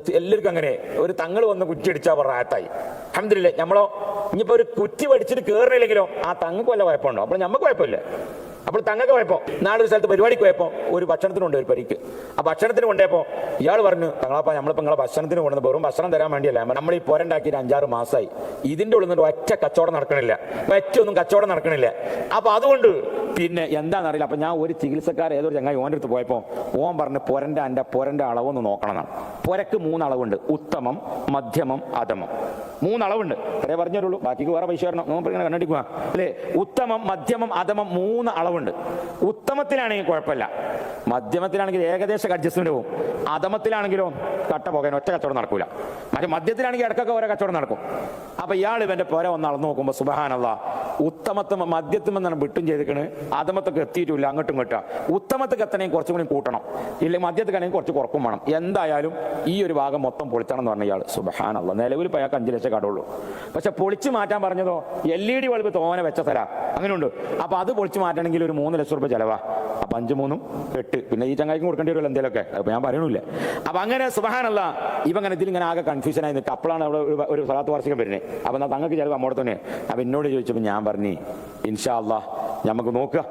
എല്ലാവർക്കും അങ്ങനെ. ഒരു തങ്ങൾ വന്ന് കുറ്റി അടിച്ചാൽ റാത്തായി. അഹമ്മദില്ലേ നമ്മളോ ഇനിയിപ്പോ ഒരു കുറ്റി പഠിച്ചിട്ട് കയറിയില്ലെങ്കിലോ ആ തങ്ങൾക്ക് വല്ല കുഴപ്പമുണ്ടോ? അപ്പോൾ നമുക്ക് കുഴപ്പമില്ല. അപ്പോൾ തങ്ങൾക്ക് കുഴപ്പം. നാളൊരു സ്ഥലത്ത് പരിപാടിക്ക് പോയപ്പോൾ ഒരു ഭക്ഷണത്തിനുണ്ട് ഒരു പരിക്ക്. ആ ഭക്ഷണത്തിന് കൊണ്ടുപോയപ്പോൾ ഇയാൾ പറഞ്ഞു തങ്ങളപ്പ നമ്മളിപ്പോൾ നിങ്ങളെ ഭക്ഷണത്തിന് കൊണ്ടുവന്ന് വെറും ഭക്ഷണം തരാൻ വേണ്ടിയല്ല. നമ്മൾ ഈ പോരണ്ടാക്കിയിട്ട് അഞ്ചാറ് മാസമായി ഇതിന്റെ ഉള്ളിൽ നിന്ന് ഒറ്റ കച്ചവടം നടക്കണില്ല. ഒറ്റ ഒന്നും കച്ചവടം നടക്കണില്ല. അപ്പോൾ അതുകൊണ്ട് പിന്നെ എന്താണെന്നറിയില്ല. അപ്പൊ ഞാൻ ഒരു ചികിത്സക്കാർ ഏതൊരു ചങ്ങായി ഓന്റെ അടുത്ത് പോയപ്പോൾ ഓൻ പറഞ്ഞ് പൊരന്റെ എന്റെ പൊരന്റെ അളവൊന്ന് നോക്കണം എന്നാണ് പൊരക്ക് മൂന്ന് അളവുണ്ട് ഉത്തമം മധ്യമം അധമം. മൂന്നളവുണ്ട്. അത്രേ പറഞ്ഞുള്ളൂ ബാക്കിക്ക് വേറെ പൈസ വരണം നോമ്പ് അല്ലേ? ഉത്തമം മധ്യമം അധമം മൂന്ന് അളവുണ്ട്. ഉത്തമത്തിലാണെങ്കിൽ കുഴപ്പമില്ല. മധ്യമത്തിലാണെങ്കിൽ ഏകദേശം അഡ്ജസ്റ്റ്മെന്റ് പോകും അധമത്തിലാണെങ്കിലോ കട്ട പോകാൻ ഒറ്റ കച്ചവടം നടക്കൂല. മറ്റേ മധ്യത്തിലാണെങ്കിൽ ഇടക്കൊക്കെ ഓരോ കച്ചവടം നടക്കും. അപ്പൊ ഇയാൾ ഇവന്റെ പുര ഒന്ന് അളന്ന് നോക്കുമ്പോൾ സുബഹാനല്ല ഉത്തമത്വം മദ്യത്വം എന്നാണ് വിട്ടും ചെയ്തിക്കണ് അധമത്തൊക്കെ എത്തിയിട്ടില്ല അങ്ങോട്ടും ഇങ്ങോട്ടാ. ഉത്തമത്തൊക്കെ എത്തണമെങ്കിൽ കുറച്ചും കൂടി കൂട്ടണം. ഇല്ലെങ്കിൽ മദ്യത്തിലാണെങ്കിൽ കുറച്ച് കുറക്കും വേണം. എന്തായാലും ഈ ഒരു ഭാഗം മൊത്തം പൊളിച്ചണം എന്ന് പറഞ്ഞ ഇയാൾ സുബഹാനല്ല. നിലവിൽ ഇപ്പോൾ അയാൾക്ക് അഞ്ച് ലക്ഷം കടമുള്ളൂ പക്ഷെ പൊളിച്ചു മാറ്റാൻ പറഞ്ഞതോ? എൽ ഇ ഡി ബൾബ് തോനെ വെച്ച തരാ അങ്ങനെയുണ്ട്. അപ്പൊ അത് പൊളിച്ചു മാറ്റണമെങ്കിൽ ഒരു മൂന്ന് ലക്ഷം രൂപ ചിലവാ. അപ്പൊ അഞ്ച് മൂന്നും എട്ട്. പിന്നെ ഈ ചങ്ങായിക്കും കൊടുക്കേണ്ടി വരുമല്ലോ എന്തെങ്കിലുമൊക്കെ അപ്പൊ ഞാൻ പറയണില്ല അപ്പൊ അങ്ങനെ സുബഹാനല്ല ഇവങ്ങനെ അങ്ങനെ ഇങ്ങനെ ആകെ കൺഫ്യൂഷൻ ആയി നിൽക്കുക. അപ്പോഴാണ് അവിടെ ഒരു സ്ഥലത്ത് വാർഷികം വരുന്നത്. അപ്പൊ തങ്ങൾക്ക് ചിലപ്പോൾ അമ്മോടത്തന്നെ അപ്പൊ എന്നോട് ചോദിച്ചപ്പോൾ ഞാൻ പറഞ്ഞു ഇൻഷാ അല്ലാ നമുക്ക് നോക്കുക.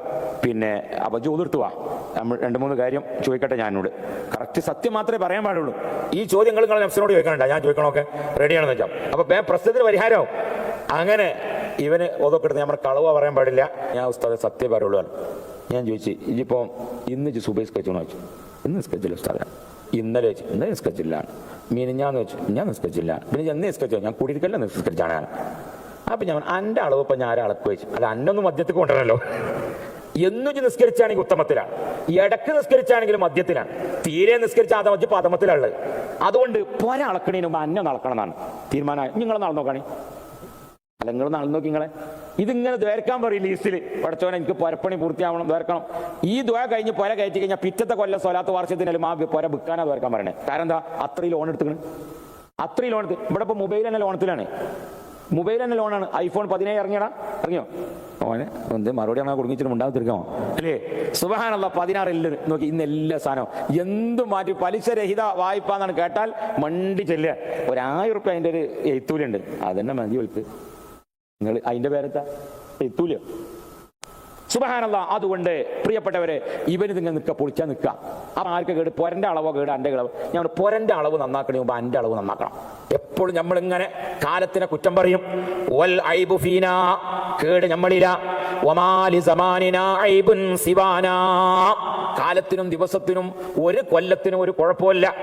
പിന്നെ അപ്പൊ ചോദിർത്തു വാ നമ്മൾ രണ്ട് മൂന്ന് കാര്യം ചോദിക്കട്ടെ ഞാനോട്. കറക്റ്റ് സത്യം മാത്രമേ പറയാൻ പാടുള്ളൂ. ഈ ചോദ്യങ്ങൾ നിങ്ങൾ നഫ്സിനോട് ചോദിക്കണ്ട ഞാൻ ചോദിക്കണമൊക്കെ റെഡിയാണെന്ന് വെച്ചാൽ അപ്പൊ ബേ പ്രശ്നത്തിന് പരിഹാരമാവും അങ്ങനെ ഇവന് ഒതൊക്കെടുത്ത് നമ്മുടെ കളവ പറയാൻ പാടില്ല. ഞാൻ ഉസ്താദെ സത്യം പറയുള്ളൂ ഞാൻ ചോദിച്ചു ഇനിയിപ്പോൾ ഇന്ന് ഇജ്ജ് സുബൈ സ്കെച്ചോന്ന് വെച്ചു ഇന്ന് സ്കെച്ചില്ല ഉസ്താദ. ഇന്നലെ വെച്ചു ഇന്നലെ സ്കെച്ചില്ലാണ് മീനിഞ്ഞാന്ന് വെച്ചു ഞാൻ നിസ്കരിച്ചില്ല. പിന്നെ ഞാൻ നിസ്കരിച്ചോ? ഞാൻ കൂടിയിരിക്കല്ല നിസ്കരിച്ചാണ് ഞാൻ. അപ്പൊ ഞാൻ അന്റെ അളവ് ഇപ്പൊ ഞാൻ അളക്ക് വെച്ചു. അല്ല അന്നൊന്നും മദ്യത്തിൽ കൊണ്ടുവരണല്ലോ. എന്നും നിസ്കരിച്ചാണെങ്കിൽ ഉത്തമത്തിലാണ്. ഇടയ്ക്ക് നിസ്കരിച്ചാണെങ്കിലും മദ്യത്തിലാണ്. തീരെ നിസ്കരിച്ച ആദമച്ച് പദമത്തിലുള്ളത് അതുകൊണ്ട് പൊര അളക്കണേനും അന്നം തീരുമാനം എന്നാണ് നിങ്ങൾ നടന്നു നോക്കണേ. അല്ല നിങ്ങൾ നാളെ നോക്കി നിങ്ങളെ. ഇതിങ്ങനെ ദ്വേർക്കാൻ പറയും ലീസ്റ്റിൽ പഠിച്ചോനെ എനിക്ക് പുരപ്പണി പൂർത്തിയാവണം ദ്വേർക്കണം ഈ ദ്വ കഴിഞ്ഞ് പുര കയറ്റി കഴിഞ്ഞാൽ പിറ്റത്തെ കൊല്ലം സ്വലാത്ത് വാർഷത്തിനാലും ആ പുര ബുക്കാനാ ദ്വേർക്കാൻ പറയണേ? കാരണം എന്താ? അത്രയും ലോൺ എടുത്തുക്കണ് അത്രയും ലോൺ എടുത്ത്. ഇവിടെ ഇപ്പൊ മൊബൈൽ തന്നെ ലോണത്തിലാണ് മൊബൈൽ തന്നെ ലോണാണ് ഐഫോൺ പതിനേഴ് ഇറങ്ങിയടാ. ഇറങ്ങിയോ? ഓനെ എന്ത് മറുപടി അങ്ങനെ കുടുങ്ങിച്ചിട്ട് ഉണ്ടാകത്തിരിക്കാമോ അല്ലേ? സുബഹാനുള്ള പതിനാറ് എല്ലാം നോക്കി ഇന്ന് എല്ലാ സാധനവും. എന്ത് മാറ്റി പലിശരഹിത വായ്പ എന്നാണ് കേട്ടാൽ മണ്ടി ചെല്ലുക. ഒരായിരം റുപ്യ അതിന്റെ ഒരു എഴുത്തൂലുണ്ട് അതന്നെ മതി ഒഴുക്ക് നിങ്ങൾ അതിന്റെ പേരെത്താ എത്തൂല സുബഹാനല്ല അതുകൊണ്ട് പ്രിയപ്പെട്ടവരെ ഇവന് നിങ്ങൾ നിൽക്കുക പൊളിച്ചാൽ നിൽക്കുക അപ്പൊ ആർക്ക് കേട്? പൊരന്റെ അളവോ കേട്? എന്റെ അളവ് ഞാൻ പൊരന്റെ അളവ് നന്നാക്കണേ മുമ്പ് എന്റെ അളവ് നന്നാക്കണം. എപ്പോഴും നമ്മളിങ്ങനെ കാലത്തിനെ കുറ്റം പറയും. വൽ ഐബു ഫീന കേട് നമ്മളില ഒമാലി സമാനിന ഐബുൻ സിവാന. കാലത്തിനും ദിവസത്തിനും ഒരു കൊല്ലത്തിനും ഒരു കുഴപ്പമില്ല